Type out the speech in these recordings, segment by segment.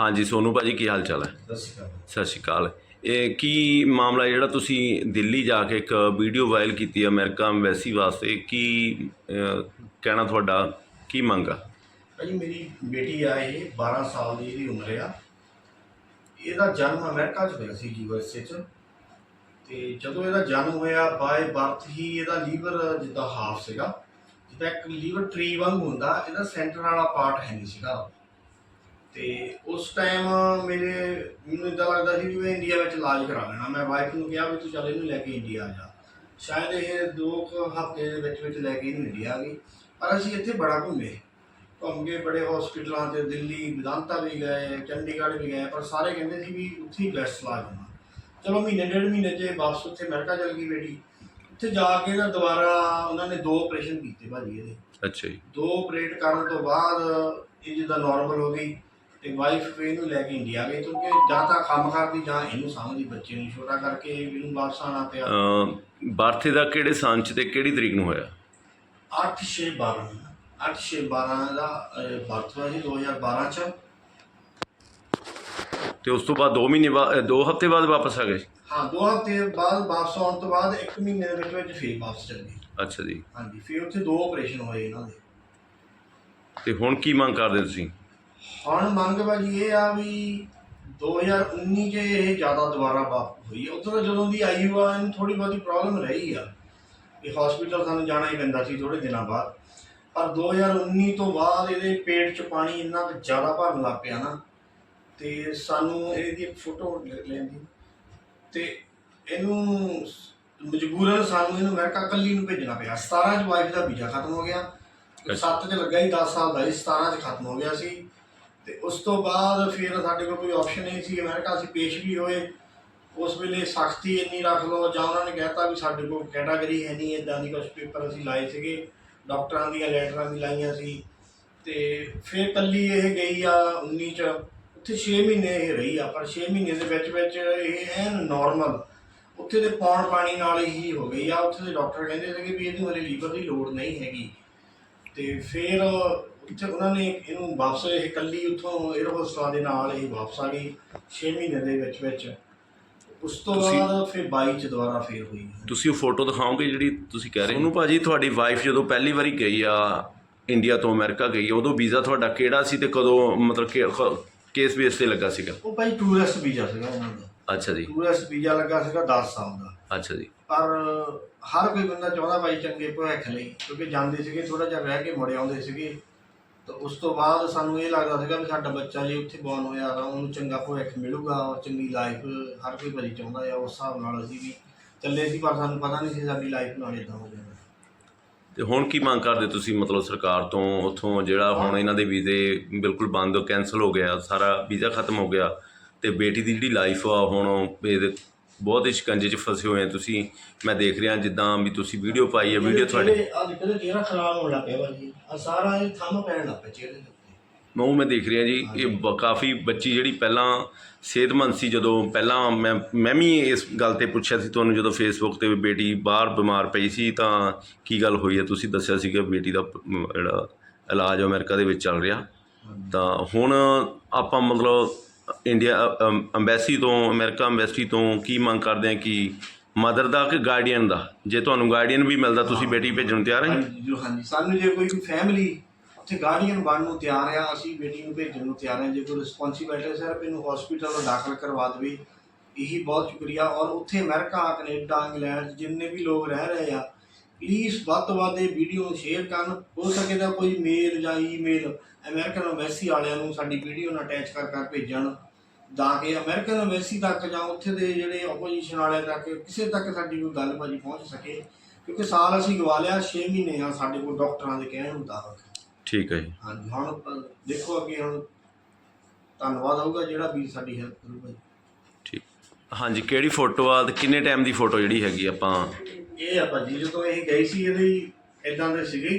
ਹਾਂਜੀ ਸੋਨੂ ਭਾਜੀ ਕੀ ਹਾਲ ਚਾਲ ਹੈ? ਸਤਿ ਸ਼੍ਰੀ ਅਕਾਲ। ਸਤਿ ਸ਼੍ਰੀ ਅਕਾਲ। ਇਹ ਕੀ ਮਾਮਲਾ ਜਿਹੜਾ ਤੁਸੀਂ ਦਿੱਲੀ ਜਾ ਕੇ ਇੱਕ ਵੀਡੀਓ ਵਾਇਰਲ ਕੀਤੀ ਹੈ ਅਮਰੀਕਾ ਐਮਬੈਸੀ ਵਾਸਤੇ? ਕੀ ਅਹ, ਕਹਿਣਾ ਤੁਹਾਡਾ? ਕੀ ਮੰਗ ਆ? ਭਾਜੀ ਮੇਰੀ ਬੇਟੀ ਆ ਇਹ 12 ਸਾਲ ਦੀ ਇਹਦੀ ਉਮਰ ਆ। ਇਹਦਾ ਜਨਮ ਅਮਰੀਕਾ 'ਚ ਹੋਇਆ ਸੀ ਯੂਐਸਏ 'ਚ। ਤੇ ਜਦੋਂ ਇਹਦਾ ਜਨਮ ਹੋਇਆ ਬਾਏ ਬਰਥ ਹੀ ਇਹਦਾ ਲੀਵਰ ਜਿੱਦਾਂ ਹਾਫ ਸੀਗਾ। ਜਿੱਦਾਂ ਇੱਕ ਲੀਵਰ ਟਰੀ ਵਾਂਗ ਹੁੰਦਾ ਇਹਦਾ ਸੈਂਟਰ ਵਾਲਾ ਪਾਰਟ ਹੈ ਨਹੀਂ ਸੀਗਾ। ਤੇ ਉਸ ਟਾਈਮ ਮੇਰੇ ਮੈਨੂੰ ਇਦਾਂ ਲੱਗਦਾ ਸੀ ਵੀ ਮੈਂ ਇੰਡੀਆ ਵਿੱਚ ਇਲਾਜ ਕਰਾ ਲੈਣਾ। ਮੈਂ ਵਾਈਫ ਨੂੰ ਕਿਹਾ ਵੀ ਤੂੰ ਚੱਲ ਇਹਨੂੰ ਲੈ ਕੇ ਇੰਡੀਆ ਆ ਜਾ। ਸ਼ਾਇਦ ਇਹ ਦੋ ਕੁ ਹਫ਼ਤੇ ਦੇ ਵਿੱਚ ਵਿੱਚ ਲੈ ਕੇ ਇਹਨੂੰ ਇੰਡੀਆ ਆ ਗਈ। ਪਰ ਅਸੀਂ ਇੱਥੇ ਬੜਾ ਘੁੰਮੇ। ਘੁੰਮ ਕੇ ਬੜੇ ਹਸਪੀਟਲਾਂ ਤੇ ਦਿੱਲੀ ਵਿਦਾਂਤਾ ਵੀ ਗਏ ਚੰਡੀਗੜ੍ਹ ਵੀ ਗਏ ਪਰ ਸਾਰੇ ਕਹਿੰਦੇ ਸੀ ਵੀ ਉੱਥੇ ਹੀ ਬੈਸਟ ਇਲਾਜ ਹੋਣਾ। ਚਲੋ ਮਹੀਨੇ ਡੇਢ ਮਹੀਨੇ 'ਚ ਵਾਪਸ ਉੱਥੇ ਅਮਰੀਕਾ ਚਲ ਗਈ ਬੇਟੀ। ਉੱਥੇ ਜਾ ਕੇ ਨਾ ਦੁਬਾਰਾ ਉਹਨਾਂ ਨੇ ਦੋ ਆਪਰੇਸ਼ਨ ਕੀਤੇ ਭਾਜੀ ਇਹਦੇ। ਅੱਛਾ ਜੀ। ਦੋ ਆਪਰੇਟ ਕਰਨ ਤੋਂ ਬਾਅਦ ਇਹ ਜਿੱਦਾਂ ਨਾਰਮਲ ਹੋ ਗਈ। ਤੇ ਵਾਈਫ ਇਹਨੂੰ ਲੈ ਕੇ ਇੰਡੀਆ ਗਈ ਕਿਉਂਕਿ ਜਾਂ ਤਾਂ ਕੰਮ ਕਰਦੀ ਜਾਂ ਇਹਨੂੰ ਸਾਂਭਦੀ ਬੱਚੇ ਨੂੰ ਛੋਟਾ ਕਰਕੇ ਇਹਨੂੰ ਵਾਪਸ ਆਉਣਾ ਪਿਆ। ਬਰਥੇ ਦਾ ਕਿਹੜੇ ਸਾਲ 'ਚ ਤੇ ਕਿਹੜੀ ਤਰੀਕ ਨੂੰ ਹੋਇਆ? 8 6 12 8 6 12 ਦਾ ਬਰਥ ਹੋਇਆ ਸੀ 2012 ਚ। ਤੇ ਉਸ ਤੋਂ ਬਾਅਦ 2 ਮਹੀਨੇ ਬਾਅਦ 2 ਹਫ਼ਤੇ ਬਾਅਦ ਵਾਪਸ ਆ ਗਏ? ਹਾਂ ਦੋ ਹਫ਼ਤੇ ਬਾਅਦ ਵਾਪਸ ਆਉਣ ਤੋਂ ਬਾਅਦ ਇੱਕ ਮਹੀਨੇ ਦੇ ਵਿੱਚ ਵਿੱਚ ਫੇਰ ਵਾਪਸ ਚਲ ਗਈ ਅੱਛਾ ਜੀ। ਹਾਂਜੀ ਫਿਰ ਉੱਥੇ ਦੋ ਆਪਰੇਸ਼ਨ ਹੋਏ ਇਹਨਾਂ ਦੇ। ਤੇ ਹੁਣ ਕੀ ਮੰਗ ਕਰਦੇ ਤੁਸੀਂ? ਹੁਣ ਮੰਗ ਭਾਜੀ ਇਹ ਆ ਵੀ 2019 ਚ ਇਹ ਜ਼ਿਆਦਾ ਦੁਬਾਰਾ ਵਾਪਸ ਹੋਈ ਉਦੋਂ ਜਦੋਂ ਦੀ ਆਈ ਹੋਆ ਇਹਨੂੰ ਥੋੜੀ ਬਹੁਤੀ ਪ੍ਰੋਬਲਮ ਰਹੀ ਆ। ਇਹ ਹਸਪੀਟਲ ਸਾਨੂੰ ਜਾਣਾ ਹੀ ਪੈਂਦਾ ਸੀ ਥੋੜੇ ਦਿਨਾਂ ਬਾਅਦ। ਪਰ 2019 ਤੋਂ ਬਾਅਦ ਇਹਦੇ ਪੇਟ 'ਚ ਪਾਣੀ ਇੰਨਾ ਕੁ ਜ਼ਿਆਦਾ ਭਰਨ ਲੱਗ ਪਿਆ ਨਾ ਤੇ ਸਾਨੂੰ ਇਹਦੀ ਫੋਟੋ ਲੈਣ ਦੀ ਤੇ ਇਹਨੂੰ ਮਜਬੂਰਨ ਸਾਨੂੰ ਇਹਨੂੰ ਅਮਰੀਕਾ ਕੱਲੀ ਨੂੰ ਭੇਜਣਾ ਪਿਆ। 17 ਚ ਵਾਈਫ ਦਾ ਵੀਜ਼ਾ ਖਤਮ ਹੋ ਗਿਆ। 7 ਚ ਲੱਗਾ ਹੀ 10 ਸਾਲ ਦਾ ਸੀ 17 ਚ ਖਤਮ ਹੋ ਗਿਆ ਸੀ। ਤੇ ਉਸ ਤੋਂ ਬਾਅਦ ਫਿਰ ਸਾਡੇ ਕੋਲ ਕੋਈ ਆਪਸ਼ਨ ਨਹੀਂ ਸੀ। ਅਮਰੀਕਾ ਅਸੀਂ ਪੇਸ਼ ਵੀ ਹੋਏ। ਉਸ ਵੇਲੇ ਸਖਤੀ ਇੰਨੀ ਰੱਖ ਲਓ, ਜਾਂ ਉਹਨਾਂ ਨੇ ਕਹਿਤਾ ਵੀ ਸਾਡੇ ਕੋਲ ਕੈਟਾਗਰੀ ਹੈ ਨਹੀਂ ਇਦਾਂ ਦੀ ਕੁਝ ਪੇਪਰ ਅਸੀਂ ਲਾਏ ਸੀਗੇ। ਡਾਕਟਰਾਂ ਦੀਆਂ ਲੈਟਰਾਂ ਵੀ ਲਾਈਆਂ ਸੀ। ਤੇ ਫਿਰ ਕੱਲੀ ਇਹ ਗਈ ਆ 19 ਚ। ਉੱਥੇ 6 ਮਹੀਨੇ ਇਹ ਰਹੀ ਆ, ਪਰ 6 ਮਹੀਨੇ ਦੇ ਵਿੱਚ ਵਿੱਚ ਇਹ ਐਨ ਨਾਰਮਲ ਉੱਥੇ ਦੇ ਪੌਣ ਪਾਣੀ ਨਾਲ ਹੀ ਹੋ ਗਈ ਆ। ਉੱਥੇ ਦੇ ਡਾਕਟਰ ਕਹਿੰਦੇ ਸੀਗੇ ਵੀ ਇਹਨੂੰ ਹਲੇ ਲੀਵਰ ਦੀ ਲੋੜ ਨਹੀਂ ਹੈਗੀ। ਤੇ ਫਿਰ ਉੱਥੇ ਉਹਨਾਂ ਨੇ ਇਹਨੂੰ ਵਾਪਸ ਇਹ ਕੱਲੀ ਉੱਥੋਂ 에ਅਰ ਹੋਸਟਲਾਂ ਦੇ ਨਾਲ ਇਹ ਵਾਪਸ ਆ ਗਈ 6 ਮਹੀਨੇ ਦੇ ਵਿੱਚ ਵਿੱਚ। ਉਸ ਤੋਂ ਤੁਸੀਂ- ਬਾਅਦ ਫਿਰ 22 ਚ ਦੁਬਾਰਾ ਫੇਰ ਹੋਈ ਤੁਸੀਂ ਉਹ ਫੋਟੋ ਦਿਖਾਓਗੇ ਜਿਹੜੀ ਤੁਸੀਂ ਕਹਿ ਰਹੇ ਹੋ? ਉਹਨੂੰ ਭਾਜੀ ਤੁਹਾਡੀ ਵਾਈਫ ਜਦੋਂ ਪਹਿਲੀ ਵਾਰੀ ਗਈ ਆ ਇੰਡੀਆ ਤੋਂ ਅਮਰੀਕਾ ਗਈ ਉਦੋਂ ਵੀਜ਼ਾ ਤੁਹਾਡਾ ਕਿਹੜਾ ਸੀ ਤੇ ਕਦੋਂ ਮਤਲਬ ਕਿ ਕੇਸ ਬੇਸ ਤੇ ਲੱਗਾ ਸੀਗਾ? ਉਹ ਭਾਈ ਟੂਰਿਸਟ ਵੀਜ਼ਾ ਸੀਗਾ ਇਹਨਾਂ ਦਾ। ਅੱਛਾ ਜੀ। ਟੂਰਿਸਟ ਵੀਜ਼ਾ ਲੱਗਾ ਸੀਗਾ 10 ਸਾਲ ਦਾ। ਅੱਛਾ ਜੀ। ਪਰ ਹਰ ਕੋਈ ਬੰਦਾ ਚਾਹੁੰਦਾ ਭਾਈ ਚੰਗੇ ਭਵਿੱਖ ਲਈ ਕਿਉਂਕਿ ਜਾਂਦੇ ਸੀਗੇ ਥੋੜਾ ਜਿਹਾ ਰਹਿ ਕੇ ਮੁੜ ਆਉਂਦੇ ਸੀਗੇ। ਤਾਂ ਉਸ ਤੋਂ ਬਾਅਦ ਸਾਨੂੰ ਇਹ ਲੱਗਦਾ ਸੀਗਾ ਵੀ ਸਾਡਾ ਬੱਚਾ ਜੇ ਉੱਥੇ ਬੌਰਨ ਹੋਇਆ ਤਾਂ ਉਹਨੂੰ ਚੰਗਾ ਭਵਿੱਖ ਮਿਲੂਗਾ ਔਰ ਚੰਗੀ ਲਾਈਫ ਹਰ ਕੋਈ ਭਾਜੀ ਚਾਹੁੰਦਾ ਆ, ਉਸ ਹਿਸਾਬ ਨਾਲ ਅਸੀਂ ਵੀ ਚੱਲੇ ਸੀ, ਪਰ ਸਾਨੂੰ ਪਤਾ ਨਹੀਂ ਸੀ ਸਾਡੀ ਲਾਈਫ ਨਾਲ ਇਦਾਂ ਹੋ ਜਾਣਾ ਤੇ ਹੁਣ ਕੀ ਮੰਗ ਕਰਦੇ ਤੁਸੀਂ ਮਤਲਬ ਸਰਕਾਰ ਤੋਂ? ਉੱਥੋਂ ਜਿਹੜਾ ਹੁਣ ਇਹਨਾਂ ਦੇ ਵੀਜ਼ੇ ਬਿਲਕੁਲ ਬੰਦ ਕੈਨਸਲ ਹੋ ਗਿਆ, ਸਾਰਾ ਵੀਜ਼ਾ ਖਤਮ ਹੋ ਗਿਆ ਤੇ ਬੇਟੀ ਦੀ ਜਿਹੜੀ ਲਾਈਫ ਆ, ਹੁਣ ਇਹਦੇ ਬਹੁਤ ਹੀ ਸ਼ਿਕੰਜੇ 'ਚ ਫਸੇ ਹੋਏ ਆ ਤੁਸੀਂ। ਮੈਂ ਦੇਖ ਰਿਹਾ ਜਿੱਦਾਂ ਵੀ ਤੁਸੀਂ ਵੀਡੀਓ ਪਾਈ ਹੈ ਵੀਡੀਓ ਤੁਹਾਡੇ ਅੱਜ ਕੱਲ੍ਹ ਚਿਹਰਾ ਖਰਾਬ ਹੋਣ ਲੱਗ ਪਿਆ ਭਾਜੀ ਆ ਸਾਰਾ ਇਹ ਥੰਮ ਪੈਣ ਲੱਗ ਪਿਆ ਚਿਹਰੇ ਦੇ ਉੱਤੇ। ਮੈਂ ਉਹ ਮੈਂ ਦੇਖ ਰਿਹਾ ਜੀ ਇਹ ਬ- ਕਾਫੀ ਬੱਚੀ ਜਿਹੜੀ ਪਹਿਲਾਂ ਸਿਹਤਮੰਦ ਸੀ ਜਦੋਂ ਪਹਿਲਾਂ ਮੈਂ ਮੈਂ ਵੀ ਇਸ ਗੱਲ ਤੇ ਪੁੱਛਿਆ ਸੀ ਤੁਹਾਨੂੰ ਜਦੋਂ ਫੇਸਬੁੱਕ ਤੇ ਵੀ ਬੇਟੀ ਬਾਹਰ ਬਿਮਾਰ ਪਈ ਸੀ ਤਾਂ ਕੀ ਗੱਲ ਹੋਈ ਹੈ ਤੁਸੀਂ ਦੱਸਿਆ ਸੀ ਕਿ ਬੇਟੀ ਦਾ ਪ- ਮ- ਜਿਹੜਾ ਇਲਾਜ ਅਮਰੀਕਾ ਦੇ ਵਿੱਚ ਚੱਲ ਰਿਹਾ। ਤਾਂ ਹੁਣ ਆਪਾਂ ਮਤਲਬ ਇੰਡੀਆ ਅੰਬੈਸੀ ਤੋਂ ਅਮਰੀਕਾ ਅੰਬੈਸੀ ਤੋਂ ਕੀ ਮੰਗ ਕਰਦੇ ਆ ਕਿ ਮਦਰ ਦਾ ਕਿ ਗਾਰਡੀਅਨ ਦਾ? ਜੇ ਤੁਹਾਨੂੰ ਗਾਰਡੀਅਨ ਵੀ ਮਿਲਦਾ ਤੁਸੀਂ ਬੇਟੀ ਭੇਜਣ ਨੂੰ ਤਿਆਰ ਹੈ? ਹਾਂਜੀ ਜੀ, ਹਾਂਜੀ। ਸਾਨੂੰ ਜੇ ਕੋਈ ਫੈਮਿਲੀ ਉੱਥੇ ਗਾਰਡੀਅਨ ਬਣਨ ਨੂੰ ਤਿਆਰ ਆ ਅਸੀਂ ਬੇਟੀ ਨੂੰ ਭੇਜਣ ਨੂੰ ਤਿਆਰ ਹਾਂ ਜੇ ਕੋਈ ਰਿਸਪੌਂਸਿਬਿਲਟੀ ਸਰ ਸਿਰਫ ਇਹਨੂੰ ਹਸਪੀਟਲ ਦਾਖਲ ਕਰਵਾ ਦੇਵੇ। ਇਹੀ ਬਹੁਤ ਸ਼ੁਕਰੀਆ। ਔਰ ਉੱਥੇ ਅਮਰੀਕਾ ਕੈਨੇਡਾ ਇੰਗਲੈਂਡ ਜਿੰਨੇ ਵੀ ਲੋਕ ਰਹਿ ਰਹੇ ਆ ਪਲੀਜ਼ ਵੱਧ ਤੋਂ ਵੱਧ ਇਹ ਵੀਡੀਓ ਸ਼ੇਅਰ ਕਰਨ। ਹੋ ਸਕੇ ਤਾਂ ਕੋਈ ਮੇਲ ਜਾਂ ਈਮੇਲ ਅਮਰੀਕਨ ਐਮਬੈਸੀ ਵਾਲਿਆਂ ਨੂੰ ਸਾਡੀ ਵੀਡੀਓ ਨਾਲ ਅਟੈਚ ਕਰ ਕਰ ਭੇਜਣ। ਤਾਂ ਕਿ ਅਮਰੀਕਨ ਐਮਬੈਸੀ ਤੱਕ ਜਾਂ ਉੱਥੇ ਦੇ ਜਿਹੜੇ ਆਪੋਜੀਸ਼ਨ ਵਾਲਿਆਂ ਤੱਕ ਕਿਸੇ ਤੱਕ ਸਾਡੀ ਕੋਈ ਗੱਲ ਭਾਜੀ ਪਹੁੰਚ ਸਕੇ। ਕਿਉਂਕਿ ਸਾਲ ਅਸੀਂ ਗਵਾ ਲਿਆ 6 ਮਹੀਨੇ ਆ ਸਾਡੇ ਕੋਲ ਡਾਕਟਰਾਂ ਦੇ ਕਹਿਣ ਮੁਤਾਬਕ। ਠੀਕ ਹੈ ਜੀ। ਹਾਂਜੀ ਹੁਣ ਦੇਖੋ ਅੱਗੇ ਹੁਣ ਧੰਨਵਾਦ ਹੋਊਗਾ ਜਿਹੜਾ ਵੀ ਸਾਡੀ ਹੈਲਪ ਕਰੂਗਾ ਜੀ। ਠੀਕ। ਹਾਂਜੀ ਕਿਹੜੀ ਫੋਟੋ ਆ ਤੇ ਕਿੰਨੇ ਟਾਈਮ ਦੀ ਫੋਟੋ ਜਿਹੜੀ ਹੈਗੀ ਆਪਾਂ ਇਹ ਆ ਭਾਜੀ ਜਦੋਂ ਇਹ ਗਈ ਸੀ ਇਹਦੀ ਇਦਾਂ ਦੇ ਸੀਗੇ।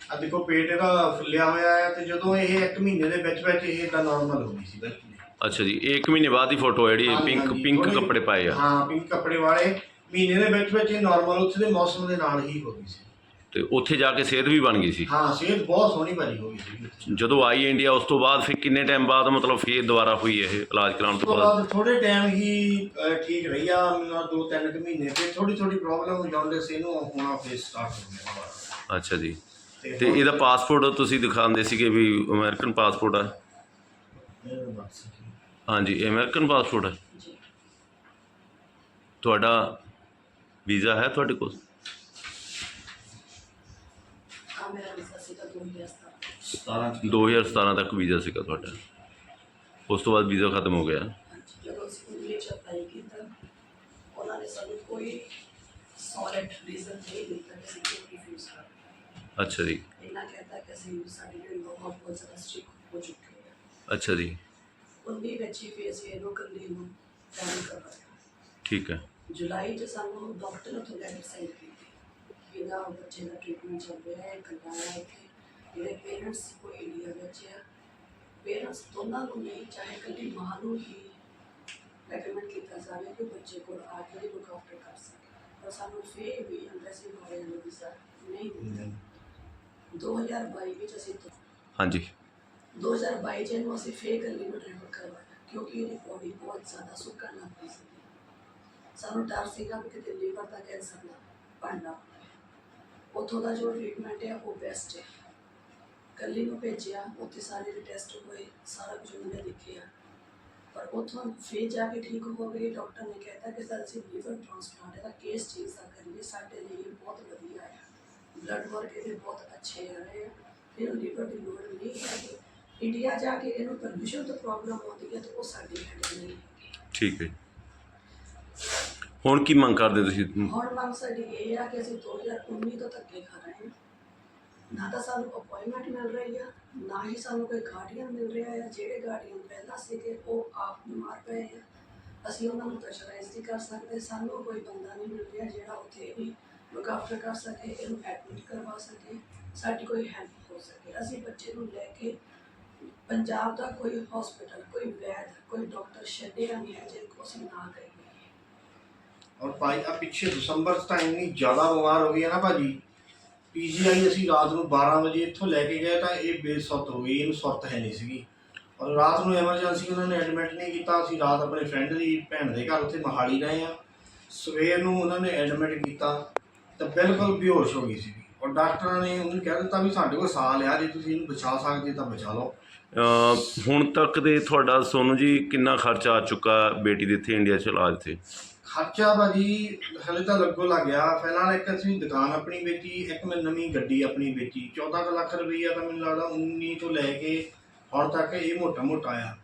ਆ ਦੇਖੋ ਪੇਟ ਇਹਦਾ ਫੁੱਲਿਆ ਹੋਇਆ ਹੈ ਤੇ ਜਦੋਂ ਇਹ 1 ਮਹੀਨੇ ਦੇ ਵਿੱਚ ਵਿੱਚ ਇਹ ਇਦਾਂ ਨਾਰਮਲ ਹੋ ਗਈ ਸੀ ਬਿਲਕੁਲ ਅੱਛਾ ਜੀ ਇਹ ਇੱਕ ਮਹੀਨੇ ਬਾਅਦ ਦੀ ਫੋਟੋ ਹੈ ਜਿਹੜੀ ਪਿੰਕ ਹਾਂਜੀ, ਪਿੰਕ ਕੱਪੜੇ ਪਾਏ ਆ। ਹਾਂ ਪਿੰਕ ਕੱਪੜੇ ਵਾਲੇ ਮਹੀਨੇ ਦੇ ਵਿੱਚ ਵਿੱਚ ਇਹ ਨਾਰਮਲ ਉੱਥੇ ਦੇ ਮੌਸਮ ਦੇ ਨਾਲ ਹੀ ਹੋ ਗਈ ਸੀ। ਤੇ ਉੱਥੇ ਜਾ ਕੇ ਸਿਹਤ ਵੀ ਬਣ ਗਈ ਸੀ। ਹਾਂ ਸਿਹਤ ਬਹੁਤ ਸੋਹਣੀ ਭਾਜੀ ਹੋ ਗਈ ਸੀ ਜਦੋਂ ਆਈ ਇੰਡੀਆ ਉਸ ਤੋਂ ਬਾਅਦ ਫਿਰ ਕਿੰਨੇ ਟਾਈਮ ਬਾਅਦ ਮਤਲਬ ਫੇਰ ਦੁਬਾਰਾ ਹੋਈ ਇਹ ਇਲਾਜ ਕਰਾਉਣ ਤੋਂ ਬਾਅਦ? ਥੋੜੇ ਟਾਈਮ ਹੀ ਠੀਕ ਰਹੀ ਆ ਮੈਨੂੰ ਦੋ ਤਿੰਨ ਕੁ ਮਹੀਨੇ ਤੇ ਥੋੜੀ ਥੋੜੀ ਪ੍ਰੋਬਲਮ ਜੌਂਡਿਸ ਇਹਨੂੰ ਹੋਣਾ ਫੇਰ ਸਟਾਰਟ ਹੋ ਗਿਆ। ਅੱਛਾ ਜੀ। ਤੇ ਇਹਦਾ ਪਾਸਪੋਰਟ ਤੁਸੀਂ ਦਿਖਾਉਂਦੇ ਸੀਗੇ ਵੀ ਅਮਰੀਕਨ ਪਾਸਪੋਰਟ ਆ। ਹਾਂਜੀ ਅਮਰੀਕਨ ਪਾਸਪੋਰਟ ਹੈ ਤੁਹਾਡਾ ਵੀਜ਼ਾ ਹੈ ਤੁਹਾਡੇ ਕੋਲ ਆ ਮੇਰਾ ਵੀਜ਼ਾ ਸੀਗਾ 2017 ਸਤਾਰਾਂ ਚ 2017 ਤੱਕ ਵੀਜ਼ਾ ਸੀਗਾ ਤੁਹਾਡਾ ਉਸ ਤੋਂ ਬਾਅਦ ਵੀਜ਼ਾ ਖਤਮ ਹੋ ਗਿਆ ਹਾਂਜੀ ਜਦੋਂ ਅਸੀਂ ਇੰਗਲਿਸ਼ ਅਪਲਾਈ ਕੀਤਾ ਉਹਨਾਂ ਨੇ ਸਾਨੂੰ ਕੋਈ ਸੋਲਿਡ ਰੀਜ਼ਨ ਨਹੀਂ ਦਿੱਤਾ ਕਿ ਅਸੀਂ ਕਿਉਂ ਰਿਫਿਊਜ਼ ਕਰ ਅੱਛਾ ਜੀ ਇੰਨਾ ਕਹਿੰਦਾ ਕਿ ਅਸੀਂ ਸਾਡੀ ਜਿਹੜੀ ਲਾਅ ਬਹੁਤ ਜ਼ਿਆਦਾ ਸਟ੍ਰਿਕਟ ਹੋ ਚੁੱਕੀ ਹੈ ਅੱਛਾ ਜੀ ਉਹਦੀ ਵਿੱਚ ਹੀ ਫਿਰ ਅਸੀਂ ਇਹਨੂੰ ਕੱਲੀ ਨੂੰ ਟਾਈਮ ਕਰਵਾਇਆ ਠੀਕ ਹੈ ਜੁਲਾਈ 'ਚ ਸਾਨੂੰ ਡਾਕਟਰ ਨੇ ਤੋਂ ਲੈਟਰ ਸੈਂਡ ਕੀਤੀ। ਕਿ ਇਹਦਾ ਬੱਚੇ ਦਾ ਟ੍ਰੀਟਮੈਂਟ ਚੱਲ ਰਿਹਾ ਹੈ ਇਕੱਲਾ ਹੈ ਇੱਥੇ। ਇਹਦੇ ਪੇਰੈਂਟਸ ਕੋਈ ਇੰਡੀਆ ਵਿੱਚ ਆ ਪੇਰੈਂਟਸ ਦੋਨਾਂ ਨੂੰ ਨਹੀਂ ਚਾਹੇ ਇਕੱਲੀ ਮਾਂ ਨੂੰ ਹੀ ਰეკਮੈਂਡ ਕੀਤਾ ਜਾਵੇ ਕਿ ਬੱਚੇ ਕੋਲ ਆ ਕੇ ਲੁੱਕ ਆਫਟਰ ਕਰ ਸਕੇ। ਪਰ ਸਾਨੂੰ ਫੇਰ ਵੀ ਅੰਗਰੇਜ਼ੀ ਵਾਲਿਆਂ ਨੇ ਵੀਜ਼ਾ ਨਹੀਂ ਦਿੱਤਾ 2022 ਵਿੱਚ ਅਸੀਂ ਹਾਂਜੀ। 2022 ਚ ਇਹਨੂੰ ਅਸੀਂ ਫੇਕ ਲਿਵਰ ਰੈਫਰ ਕਰਵਾਇਆ ਕਿਉਂਕਿ ਇਹਦੀ ਬੋਡੀ ਬਹੁਤ ਜ਼ਿਆਦਾ ਸੁੱਕਣ ਲੱਗ ਪਈ ਸੀ। ਸਾਨੂੰ ਡਰ ਸੀਗਾ ਕਿ ਕਿਤੇ ਲੀਵਰ ਦਾ ਕੈਂਸਰ ਨਾ ਬਣਨਾ ਉੱਥੋਂ ਦਾ ਜੋ ਟ੍ਰੀਟਮੈਂਟ ਹੈ ਉਹ ਬੈਸਟ ਹੈ। ਕੱਲੀ ਨੂੰ ਭੇਜਿਆ ਉੱਥੇ ਸਾਰੇ ਟੈਸਟ ਹੋਏ ਸਾਰਾ ਕੁਝ ਉਹਨੇ ਦੇਖਿਆ। ਪਰ ਉੱਥੋਂ ਫੇਰ ਜਾ ਕੇ ਠੀਕ ਹੋ ਗਈ ਡਾਕਟਰ ਨੇ ਕਹਿਤਾ ਕਿ ਸਰ ਅਸੀਂ ਲੀਵਰ ਟ੍ਰਾਂਸਪਲਾਂਟ ਦਾ ਕੇਸ ਚੇਂਜ ਦਾ ਕਰੀਏ ਸਾਡੇ ਲਈ ਬਹੁਤ ਵਧੀਆ ਹੈ ਬਲੱਡ ਵਰਕ ਇਹਦੇ ਬਹੁਤ ਅੱਛੇ ਆ ਰਹੇ ਫਿਰ ਲੀਵਰ ਦੀ ਲੋੜ ਨਹੀਂ ਹੈ ਇੰਡੀਆ ਜਾ ਕੇ ਇਹਨੂੰ ਪਰਮਿਸ਼ਨ ਤੋਂ ਪ੍ਰੋਬਲਮ ਆਉਂਦੀ ਹੈ ਤਾਂ ਉਹ ਸਾਡੀ ਹੈਡ ਨਹੀਂ ਠੀਕ ਹੈ ਹੁਣ ਕੀ ਮੰਗ ਕਰਦੇ ਤੁਸੀਂ? ਹੁਣ ਮੰਗ ਸਾਡੀ ਇਹ ਆ ਕਿ ਅਸੀਂ 2019 ਤੋਂ ਧੱਕੇ ਖਾ ਰਹੇ ਹਾਂ। ਨਾ ਤਾਂ ਸਾਨੂੰ ਅਪਾਇੰਟਮੈਂਟ ਮਿਲ ਰਹੀ ਆ, ਨਾ ਹੀ ਸਾਨੂੰ ਕੋਈ ਗਾਰਡੀਅਨ ਮਿਲ ਰਿਹਾ ਹੈ ਜਿਹੜੇ ਗਾਰਡੀਅਨ ਪਹਿਲਾਂ ਸੀਗੇ, ਉਹ ਆਪ ਬਿਮਾਰ ਪਏ ਆ। ਅਸੀਂ ਉਹਨਾਂ ਨੂੰ ਪ੍ਰੈਸ਼ਰਾਈਜ਼ ਨਹੀਂ ਕਰ ਸਕਦੇ, ਸਾਨੂੰ ਕੋਈ ਬੰਦਾ ਨਹੀਂ ਮਿਲ ਰਿਹਾ ਜਿਹੜਾ ਉੱਥੇ ਵੀ ਲੁੱਕ ਕਰ ਸਕੇ, ਇਹਨੂੰ ਐਡਮਿਟ ਕਰਵਾ ਸਕੇ, ਸਾਡੀ ਕੋਈ ਹੈਲਪ ਹੋ ਸਕੇ। ਅਸੀਂ ਬੱਚੇ ਨੂੰ ਲੈ ਕੇ ਪੰਜਾਬ ਦਾ ਕੋਈ ਹਸਪੀਟਲ ਕੋਈ ਵੈਦ, ਕੋਈ ਡਾਕਟਰ ਛੱਡਿਆ ਨਹੀਂ ਹੈ ਜੇ ਅਸੀਂ ਨਾ ਕਰੀਏ ਔਰ ਭਾਈ ਆ ਪਿੱਛੇ ਦਸੰਬਰ ਚ ਤਾਂ ਇੰਨੀ ਜ਼ਿਆਦਾ ਬਿਮਾਰ ਹੋ ਗਈ ਹੈ ਨਾ ਭਾਜੀ। ਪੀਜੀਆਈ ਅਸੀਂ ਰਾਤ ਨੂੰ 12 ਵਜੇ ਇੱਥੋਂ ਲੈ ਕੇ ਗਏ ਤਾਂ ਇਹ ਬੇਸੁੱਤ ਹੋ ਗਈ, ਇਹਨੂੰ ਸੁਰਤ ਹੈ ਨਹੀਂ ਸੀਗੀ। ਔਰ ਰਾਤ ਨੂੰ ਐਮਰਜੈਂਸੀ ਉਹਨਾਂ ਨੇ ਐਡਮਿਟ ਨਹੀਂ ਕੀਤਾ, ਅਸੀਂ ਰਾਤ ਆਪਣੇ ਫਰੈਂਡ ਦੀ, ਭੈਣ ਦੇ ਘਰ ਉੱਥੇ ਮਹਾਲੀ ਰਹੇ ਆ ਸਵੇਰ ਨੂੰ ਉਹਨਾਂ ਨੇ ਐਡਮਿਟ ਕੀਤਾ ਤਾਂ ਬਿਲਕੁਲ ਬੇਹੋਸ਼ ਹੋ ਗਈ ਸੀ ਔਰ ਡਾਕਟਰਾਂ ਨੇ ਉਹਨੂੰ ਕਹਿ ਦਿੱਤਾ ਵੀ ਸਾਡੇ ਕੋਲ ਸਾਹ ਲਿਆ, ਜੇ ਤੁਸੀਂ ਇਹਨੂੰ ਬਚਾ ਸਕਦੇ ਤਾਂ ਬਚਾ ਲਓ। ਅਹ ਹੁਣ ਤੱਕ ਦੇ ਤੁਹਾਡਾ ਸੋਨੂ ਜੀ ਕਿੰਨਾ ਖਰਚਾ ਆ ਚੁੱਕਾ ਬੇਟੀ ਦੇ ਇੱਥੇ ਇੰਡੀਆ ਚ ਇਲਾਜ ਤੇ? ਖਰਚਾ ਭਾਜੀ ਹਲੇ ਤਾਂ ਲੱਗੋ ਲੱਗ ਗਿਆ। ਪਹਿਲਾਂ ਇੱਕ ਅਸੀਂ ਦੁਕਾਨ ਆਪਣੀ ਵੇਚੀ ਇੱਕ ਮੈਂ ਨਵੀਂ ਗੱਡੀ ਆਪਣੀ ਵੇਚੀ। 14 ਕੁ ਲੱਖ ਰੁਪਈਆ ਤਾਂ ਮੈਨੂੰ ਲੱਗਦਾ 19 ਤੋਂ ਲੈ ਕੇ ਹੁਣ ਤੱਕ ਇਹ ਮੋਟਾ ਮੋਟਾ ਆ।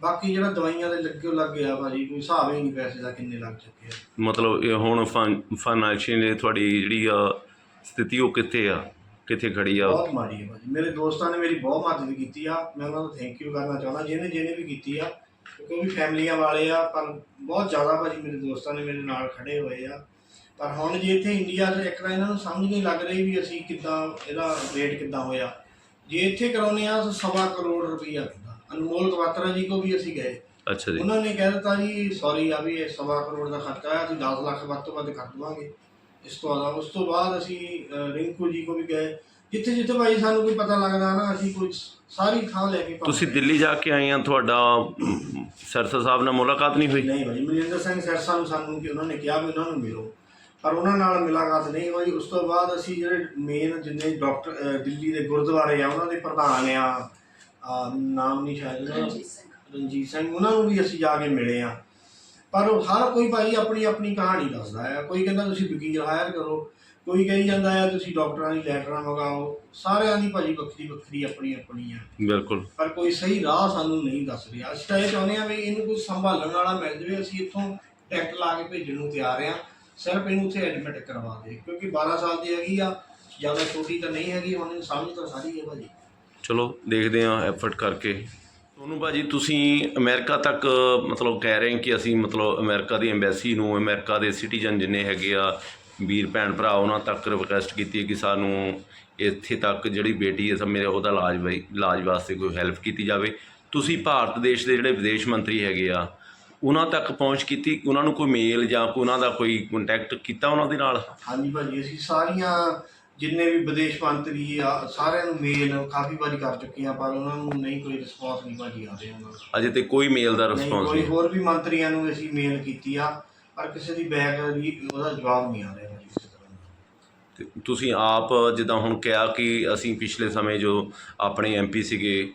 ਬਾਕੀ ਜਿਹੜਾ ਦਵਾਈਆਂ ਦੇ ਲੱਗੇ ਉਹ ਲੱਗ ਗਿਆ ਭਾਜੀ ਕੋਈ ਹਿਸਾਬ ਹੀ ਨਹੀਂ ਪੈਸੇ ਦਾ ਕਿੰਨੇ ਲੱਗ ਚੁੱਕੇ ਆ। ਮਤਲਬ ਇਹ ਹੁਣ ਫਾਈਨੈਂਸ਼ੀਅਲੀ ਤੁਹਾਡੀ ਜਿਹੜੀ ਆ ਸਥਿਤੀ ਉਹ ਕਿੱਥੇ ਆ? ਕਿੱਥੇ ਖੜੀ ਆ? ਬਹੁਤ ਮਾੜੀ ਹੈ ਭਾਜੀ। ਮੇਰੇ ਦੋਸਤਾਂ ਨੇ ਮੇਰੀ ਬਹੁਤ ਮਦਦ ਕੀਤੀ ਆ। ਮੈਂ ਉਹਨਾਂ ਦਾ ਥੈਂਕ ਯੂ ਕਰਨਾ ਚਾਹੁੰਦਾ। ਜਿਹਨੇ ਜਿਹਨੇ ਵੀ ਕੀਤੀ ਆ ਕਿਉਂਕਿ ਫੈਮਲੀਆਂ ਵਾਲੇ ਆ ਪਰ ਬਹੁਤ ਜ਼ਿਆਦਾ ਭਾਜੀ ਮੇਰੇ ਦੋਸਤਾਂ ਨੇ ਮੇਰੇ ਨਾਲ ਖੜੇ ਹੋਏ ਆ। ਪਰ ਹੁਣ ਜੇ ਇੱਥੇ ਇੰਡੀਆ 'ਚ ਇੱਕ ਤਾਂ ਇਹਨਾਂ ਨੂੰ ਸਮਝ ਨਹੀਂ ਲੱਗ ਰਹੀ ਵੀ ਅਸੀਂ ਕਿੱਦਾਂ ਇਹਦਾ ਰੇਟ ਕਿੱਦਾਂ ਹੋਇਆ। ਜੇ ਇੱਥੇ ਕਰਾਉਨੇ ਆ ਸਵਾ ਕਰੋੜ ਰੁਪਈਆ ਪੈਂਦਾ ਅਨਮੋਲ ਕਵਾਤਰਾ ਜੀ ਕੋ ਵੀ ਅਸੀਂ ਗਏ। ਅੱਛਾ ਜੀ। ਉਹਨਾਂ ਨੇ ਕਹਿ ਦਿੱਤਾ ਜੀ ਸੌਰੀ ਆ ਵੀ ਇਹ ਸਵਾ ਕਰੋੜ ਦਾ ਖਰਚਾ ਆ ਅਸੀਂ 10 ਲੱਖ ਵੱਧ ਤੋਂ ਵੱਧ ਕਰ ਦਵਾਂਗੇ। ਇਸ ਤੋਂ ਇਲਾਵਾ ਉਸ ਤੋਂ ਬਾਅਦ ਅਸੀਂ ਅ, ਰਿੰਕੂ ਜੀ ਕੋ ਵੀ ਗਏ। ਜਿੱਥੇ ਜਿੱਥੇ ਭਾਈ ਸਾਨੂੰ ਕੋਈ ਪਤਾ ਲੱਗਦਾ ਨਾ ਅਸੀਂ ਕੋਈ ਸਾਰੀ ਥਾਂ ਲੈ ਕੇ ਤੁਸੀਂ। ਦਿੱਲੀ ਜਾ ਕੇ ਆਏ ਆ ਤੁਹਾਡਾ ਸਰਸਾ ਸਾਹਿਬ ਨਾਲ ਮੁਲਾਕਾਤ ਨਹੀਂ ਹੋਈ? ਨਹੀਂ ਭਾਈ ਮਨਿੰਦਰ ਸਿੰਘ ਸਰਸਾ ਨੂੰ ਸਾਨੂੰ ਕਿ ਉਹਨਾਂ ਨੇ ਕਿਹਾ ਵੀ ਉਹਨਾਂ ਨੂੰ ਮਿਲੋ। ਪਰ ਉਹਨਾਂ ਨਾਲ ਮੁਲਾਕਾਤ ਨਹੀਂ ਹੋਈ। ਉਸ ਤੋਂ ਬਾਅਦ ਅਸੀਂ ਜਿਹੜੇ ਮੇਨ ਜਿੰਨੇ ਡਾਕਟਰ ਦਿੱਲੀ ਦੇ ਗੁਰਦੁਆਰੇ ਆ ਉਹਨਾਂ ਦੇ ਪ੍ਰਧਾਨ ਆ ਨਾਮ ਨਹੀਂ ਸ਼ਾਇਦ। ਰਣਜੀਤ ਸਿੰਘ। ਉਹਨਾਂ ਨੂੰ ਵੀ ਅਸੀਂ ਜਾ ਕੇ ਮਿਲੇ ਆ। ਪਰ ਹਰ ਕੋਈ ਭਾਈ ਆਪਣੀ ਆਪਣੀ ਕਹਾਣੀ ਦੱਸਦਾ ਹੈ ਕੋਈ ਕਹਿੰਦਾ ਤੁਸੀਂ ਵਕੀਲ ਹਾਇਰ ਕਰੋ। ਕੋਈ ਕਹੀ ਜਾਂਦਾ ਹੈ ਤੁਸੀਂ ਡਾਕਟਰਾਂ ਦੀ ਲੈਟਰਾਂ ਮੰਗਾਓ ਸਾਰਿਆਂ ਦੀ ਭਾਜੀ ਵੱਖਰੀ ਵੱਖਰੀ ਆਪਣੀ ਆਪਣੀ ਆ। ਬਿਲਕੁਲ। ਪਰ ਕੋਈ ਸਹੀ ਰਾਹ ਸਾਨੂੰ ਨਹੀਂ ਦੱਸ ਰਿਹਾ। ਅਸੀਂ ਤਾਂ ਇਹ ਚਾਹੁੰਦੇ ਆ ਵੀ ਇਹਨੂੰ ਕੋਈ ਸੰਭਾਲਣ ਵਾਲਾ ਮਿਲ ਜਾਵੇ ਅਸੀਂ ਇੱਥੋਂ ਟਿਕਟ ਲਾ ਕੇ ਭੇਜਣ ਨੂੰ ਤਿਆਰ ਆ। ਸਿਰਫ ਇਹਨੂੰ ਉੱਥੇ ਐਡਮਿਟ ਕਰਵਾ ਦੇ ਕਿਉਂਕਿ 12 ਸਾਲ ਦੀ ਹੈਗੀ ਆ ਜ਼ਿਆਦਾ ਛੋਟੀ ਤਾਂ ਨਹੀਂ ਹੈਗੀ ਹੁਣ ਇਹਨੂੰ ਸਮਝ ਤਾਂ ਸਾਰੀ ਹੈ ਭਾਜੀ। ਚਲੋ ਦੇਖਦੇ ਆ ਐਫਰਟ ਕਰਕੇ। ਤੁਹਾਨੂੰ ਭਾਜੀ ਤੁਸੀਂ ਅਮਰੀਕਾ ਤੱਕ ਮਤਲਬ ਕਹਿ ਰਹੇ ਕਿ ਅਸੀਂ ਮਤਲਬ ਅਮਰੀਕਾ ਦੀ ਐਮਬੈਸੀ ਨੂੰ ਅਮਰੀਕਾ ਦੇ ਸਿਟੀਜ਼ਨ ਜਿੰਨੇ ਹੈਗੇ ਆ ਵੀਰ ਭੈਣ ਭਰਾ ਉਹਨਾਂ ਤੱਕ ਰਿਕੁਐਸਟ ਕੀਤੀ ਹੈ ਕਿ ਸਾਨੂੰ ਇੱਥੇ ਤੱਕ ਜਿਹੜੀ ਬੇਟੀ ਹੈ ਸਭ ਮੇਰੇ ਉਹਦਾ ਇਲਾਜ ਵਈ ਇਲਾਜ ਵਾਸਤੇ ਕੋਈ ਹੈਲਪ ਕੀਤੀ ਜਾਵੇ। ਤੁਸੀਂ ਭਾਰਤ ਦੇਸ਼ ਦੇ ਜਿਹੜੇ ਵਿਦੇਸ਼ ਮੰਤਰੀ ਹੈਗੇ ਆ ਉਹਨਾਂ ਤੱਕ ਪਹੁੰਚ ਕੀਤੀ ਉਹਨਾਂ ਨੂੰ ਕੋਈ ਮੇਲ ਜਾਂ ਕੋਈ ਉਹਨਾਂ ਦਾ ਕੋਈ ਕੰਟੈਕਟ ਕੀਤਾ ਉਹਨਾਂ ਦੇ ਨਾਲ? ਹਾਂਜੀ ਭਾਜੀ ਅਸੀਂ ਸਾਰੀਆਂ ਜਿੰਨੇ ਵੀ ਵਿਦੇਸ਼ ਮੰਤਰੀ ਆ ਸਾਰਿਆਂ ਨੂੰ ਮੇਲ ਕਾਫੀ ਵਾਰੀ ਕਰ ਚੁੱਕੇ ਆ ਪਰ ਉਹਨਾਂ ਨੂੰ ਨਹੀਂ ਕੋਈ ਰਿਸਪੌਂਸ ਨਹੀਂ ਭਾਜੀ ਆ ਰਿਹਾ ਉਹਨਾਂ ਦਾ। ਅਜੇ ਤੇ ਕੋਈ ਮੇਲ ਦਾ ਨਹੀਂ ਰਿਸਪੌਂਸ ਕੋਈ ਨਹੀਂ। ਹੋਰ ਵੀ ਮੰਤਰੀਆਂ ਨੂੰ ਅਸੀਂ ਮੇਲ ਕੀਤੀ ਆ ਪਰ ਕਿਸੇ ਦੀ ਦੀ ਉਹਦਾ ਜਵਾਬ ਨਹੀਂ ਆ ਰਿਹਾ ਭਾਜੀ ਕਿਸੇ ਤਰ੍ਹਾਂ ਦਾ ਤੇ ਤੁਸੀਂ ਆਪ ਜਿੱਦਾਂ ਹੁਣ ਕਿਹਾ ਕਿ ਅਸੀਂ ਪਿਛਲੇ ਸਮੇਂ ਜੋ ਆਪਣੇ ਐਮਪੀ ਸੀਗੇ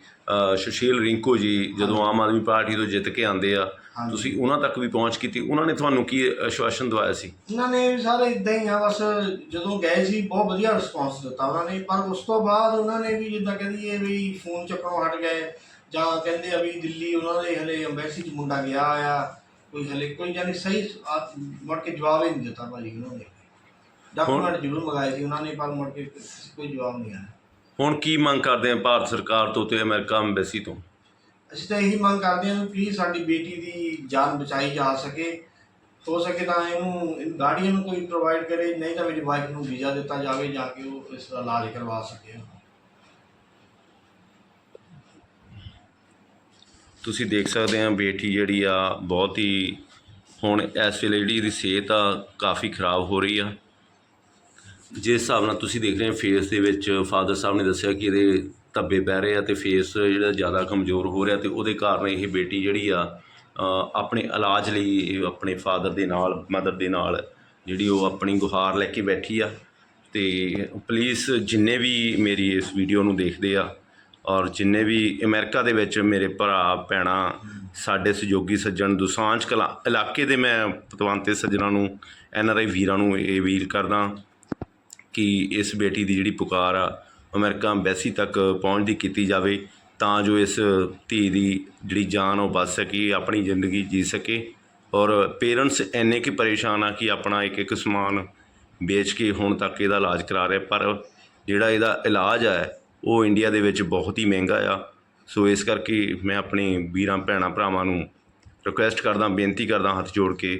ਸੁਸ਼ੀਲ ਰਿੰਕੂ ਜੀ ਜਦੋਂ ਆਮ ਆਦਮੀ ਪਾਰਟੀ ਤੋਂ ਜਿੱਤ ਕੇ ਆਂਦੇ ਆ। ਤੁਸੀਂ ਉਹਨਾਂ ਤੱਕ ਵੀ ਪਹੁੰਚ ਕੀਤੀ। ਉਹਨਾਂ ਨੇ ਤੁਹਾਨੂੰ ਕੀ ਆਸ਼ਵਾਸਨ ਦਵਾਇਆ ਸੀ? ਉਹਨਾਂ ਨੇ ਸਾਰੇ ਇਦਾਂ ਹੀ ਆ ਬਸ ਜਦੋਂ ਗਏ ਸੀ ਬਹੁਤ ਵਧੀਆ ਰਿਸਪੌਂਸ ਦਿੱਤਾ ਉਹਨਾਂ ਨੇ ਪਰ ਉਸ ਤੋਂ ਬਾਅਦ ਉਹਨਾਂ ਨੇ ਵੀ ਜਿੱਦਾਂ ਕਹਿੰਦੀ ਵੀ ਫੋਨ ਚੱਕਣੋਂ ਹਟ ਗਏ ਜਾਂ ਕਹਿੰਦੇ ਆ ਵੀ ਦਿੱਲੀ ਉਹਨਾਂ ਦੇ ਹਲੇ ਐਮਬੈਸੀ 'ਚ ਮੁੰਡਾ ਗਿਆ ਆ ਕੋਈ ਹਲੇ ਕੋਈ ਜਾਨੀ ਸਹੀ ਮੁੜ ਕੇ ਜਵਾਬ ਹੀ ਨਹੀਂ ਦਿੱਤਾ ਭਾਜੀ ਉਹਨਾਂ ਨੇ। ਡਾਕੂਮੈਂਟ ਜ਼ਰੂਰ ਮੰਗਾਏ ਸੀ ਉਹਨਾਂ ਨੇ ਪਰ ਮੁੜ ਕੇ ਕੋਈ ਜਵਾਬ ਨਹੀਂ ਆਇਆ। ਹੁਣ ਕੀ ਮੰਗ ਕਰਦੇ ਆ ਭਾਰਤ ਸਰਕਾਰ ਤੋਂ ਤੇ ਅਮਰੀਕਾ ਐਮਬੈਸੀ ਤੋਂ? ਅਸੀਂ ਤਾਂ ਇਹੀ ਮੰਗ ਕਰਦੇ ਹਾਂ ਕਿ ਸਾਡੀ ਬੇਟੀ ਦੀ ਜਾਨ ਬਚਾਈ ਜਾ ਸਕੇ। ਹੋ ਸਕੇ ਤਾਂ ਇਹਨੂੰ ਗਾਰਡੀਅਨ ਨੂੰ ਕੋਈ ਪ੍ਰੋਵਾਈਡ ਕਰੇ ਨਹੀਂ ਤਾਂ ਮੇਰੀ ਵਾਈਫ ਨੂੰ ਵੀਜ਼ਾ ਦਿੱਤਾ ਜਾਵੇ ਜਾ ਕੇ ਉਹ ਇਸ ਦਾ ਇਲਾਜ ਕਰਵਾ ਸਕੇ। ਤੁਸੀਂ ਦੇਖ ਸਕਦੇ ਆ ਬੇਟੀ ਜਿਹੜੀ ਆ ਬਹੁਤ ਹੀ ਹੁਣ ਇਸ ਵੇਲੇ ਜਿਹੜੀ ਸਿਹਤ ਆ ਕਾਫੀ ਖਰਾਬ ਹੋ ਰਹੀ ਆ। ਜਿਸ ਹਿਸਾਬ ਨਾਲ ਤੁਸੀਂ ਦੇਖ ਰਹੇ ਹੋ ਫੇਸ ਦੇ ਵਿੱਚ ਫਾਦਰ ਸਾਹਿਬ ਨੇ ਦੱਸਿਆ ਕਿ ਇਹਦੇ ਧੱਬੇ ਪੈ ਰਹੇ ਆ ਤੇ ਫੇਸ ਜਿਹੜਾ ਜ਼ਿਆਦਾ ਕਮਜ਼ੋਰ ਹੋ ਰਿਹਾ ਤੇ ਉਹਦੇ ਕਾਰਨ ਇਹ ਬੇਟੀ ਜਿਹੜੀ ਆ ਆਪਣੇ ਇਲਾਜ ਲਈ ਆਪਣੇ ਫਾਦਰ ਦੇ ਨਾਲ ਮਦਰ ਦੇ ਨਾਲ ਜਿਹੜੀ ਉਹ ਆਪਣੀ ਗੁਹਾਰ ਲੈ ਕੇ ਬੈਠੀ ਆ। ਤੇ ਪਲੀਜ਼ ਜਿੰਨੇ ਵੀ ਮੇਰੀ ਇਸ ਵੀਡੀਓ ਨੂੰ ਦੇਖਦੇ ਆ ਔਰ ਜਿੰਨੇ ਵੀ ਅਮਰੀਕਾ ਦੇ ਵਿੱਚ ਮੇਰੇ ਭਰਾ, ਭੈਣਾਂ, ਸਾਡੇ ਸਹਿਯੋਗੀ ਸੱਜਣ, ਦੁਸਾਂਝ ਕਲਾ ਇਲਾਕੇ ਦੇ ਮੈਂ ਪਤਵੰਤੇ ਸੱਜਣਾਂ ਨੂੰ ਐਨ ਆਰ ਆਈ ਵੀਰਾਂ ਨੂੰ ਇਹ ਵੀਲ ਕਰਦਾ ਕਿ ਇਸ ਬੇਟੀ ਦੀ ਜਿਹੜੀ ਪੁਕਾਰ ਆ, ਅਮਰੀਕਾ ਐਮਬੈਸੀ ਤੱਕ ਪਹੁੰਚਦੀ ਕੀਤੀ ਜਾਵੇ, ਤਾਂ ਜੋ ਇਸ ਧੀ ਦੀ ਜਿਹੜੀ ਜਾਨ ਉਹ ਬਚ ਸਕੇ, ਆਪਣੀ ਜ਼ਿੰਦਗੀ ਜੀ ਸਕੇ। ਔਰ ਪੇਰੈਂਟਸ ਇੰਨੇ ਕਿ ਪਰੇਸ਼ਾਨ ਆ ਕਿ ਆਪਣਾ ਇੱਕ ਇੱਕ ਸਮਾਨ ਵੇਚ ਕੇ ਹੁਣ ਤੱਕ ਇਹਦਾ ਇਲਾਜ ਕਰਾ ਰਹੇ ਪਰ ਜਿਹੜਾ ਇਹਦਾ ਇਲਾਜ ਹੈ ਉਹ ਇੰਡੀਆ ਦੇ ਵਿੱਚ ਬਹੁਤ ਹੀ ਮਹਿੰਗਾ ਆ। ਸੋ ਇਸ ਕਰਕੇ ਮੈਂ ਆਪਣੇ ਵੀਰਾਂ, ਭੈਣਾਂ, ਭਰਾਵਾਂ ਨੂੰ ਰਿਕੁਐਸਟ ਕਰਦਾ, ਬੇਨਤੀ ਕਰਦਾ ਹੱਥ ਜੋੜ ਕੇ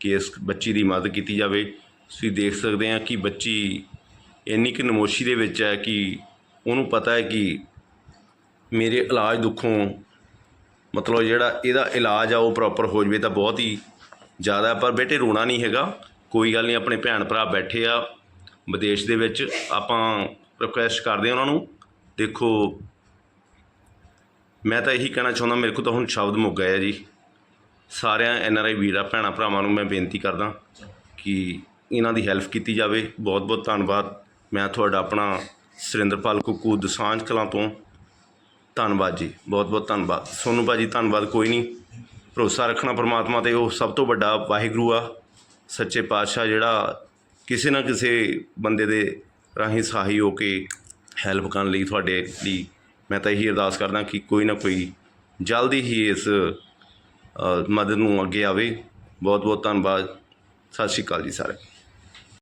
ਕਿ ਇਸ ਬੱਚੀ ਦੀ ਮਦਦ ਕੀਤੀ ਜਾਵੇ। ਤੁਸੀਂ ਦੇਖ ਸਕਦੇ ਆ ਕਿ ਬੱਚੀ ਇੰਨੀ ਕਿ ਨਮੋਸ਼ੀ ਦੇ ਵਿੱਚ ਹੈ ਕਿ ਉਹਨੂੰ ਪਤਾ ਹੈ ਕਿ ਮੇਰੇ ਇਲਾਜ ਦੁੱਖੋਂ ਮਤਲਬ ਜਿਹੜਾ ਇਹਦਾ ਇਲਾਜ ਆ ਉਹ ਪ੍ਰੋਪਰ ਹੋ ਜਵੇ ਤਾਂ ਬਹੁਤ ਹੀ ਜ਼ਿਆਦਾ ਪਰ ਬੇਟੇ ਰੋਣਾ ਨਹੀਂ ਹੈਗਾ। ਕੋਈ ਗੱਲ ਨਹੀਂ, ਆਪਣੇ ਭੈਣ ਭਰਾ ਬੈਠੇ ਆ ਵਿਦੇਸ਼ ਦੇ ਵਿੱਚ। ਆਪਾਂ ਰਿਕੁਐਸਟ ਕਰਦੇ ਆ ਉਹਨਾਂ ਨੂੰ। ਦੇਖੋ, ਮੈਂ ਤਾਂ ਇਹੀ ਕਹਿਣਾ ਚਾਹੁੰਦਾ, ਮੇਰੇ ਕੋਲ ਤਾਂ ਹੁਣ ਸ਼ਬਦ ਮੁੱਕ ਗਏ ਆ ਜੀ। ਸਾਰਿਆਂ ਐਨ ਆਰ ਆਈ ਵੀਰਾਂ, ਭੈਣਾਂ ਭਰਾਵਾਂ ਨੂੰ ਮੈਂ ਬੇਨਤੀ ਕਰਦਾ ਕਿ ਇਹਨਾਂ ਦੀ ਹੈਲਪ ਕੀਤੀ ਜਾਵੇ। ਬਹੁਤ ਬਹੁਤ ਧੰਨਵਾਦ। ਮੈਂ ਤੁਹਾਡਾ ਆਪਣਾ ਸੁਰਿੰਦਰਪਾਲ ਕੁੱਕੂ ਦਸਾਂਝ ਕਲਾਂ ਤੋਂ ਧੰਨਵਾਦ ਜੀ, ਬਹੁਤ ਬਹੁਤ ਧੰਨਵਾਦ। ਸੋਨੂੰ ਭਾਜੀ, ਧੰਨਵਾਦ, ਕੋਈ ਨਹੀਂ। ਭਰੋਸਾ ਰੱਖਣਾ ਪਰਮਾਤਮਾ ਤੇ, ਉਹ ਸਭ ਤੋਂ ਵੱਡਾ ਵਾਹਿਗੁਰੂ ਆ। ਸੱਚੇ ਪਾਤਸ਼ਾਹ ਜਿਹੜਾ ਕਿਸੇ ਨਾ ਕਿਸੇ ਬੰਦੇ ਦੇ ਰਾਹੀਂ ਸਹਾਈ ਹੋ ਕੇ ਹੈਲਪ ਕਰਨ ਲਈ ਤੁਹਾਡੇ ਲਈ ਮੈਂ ਤਾਂ ਇਹੀ ਅਰਦਾਸ ਕਰਦਾ ਕਿ ਕੋਈ ਨਾ ਕੋਈ ਜਲਦੀ ਹੀ ਇਸ ਮਦਦ ਨੂੰ ਅੱਗੇ ਆਵੇ। ਬਹੁਤ ਬਹੁਤ ਧੰਨਵਾਦ। ਸਤਿ ਸ਼੍ਰੀ ਅਕਾਲ ਜੀ ਸਾਰੇ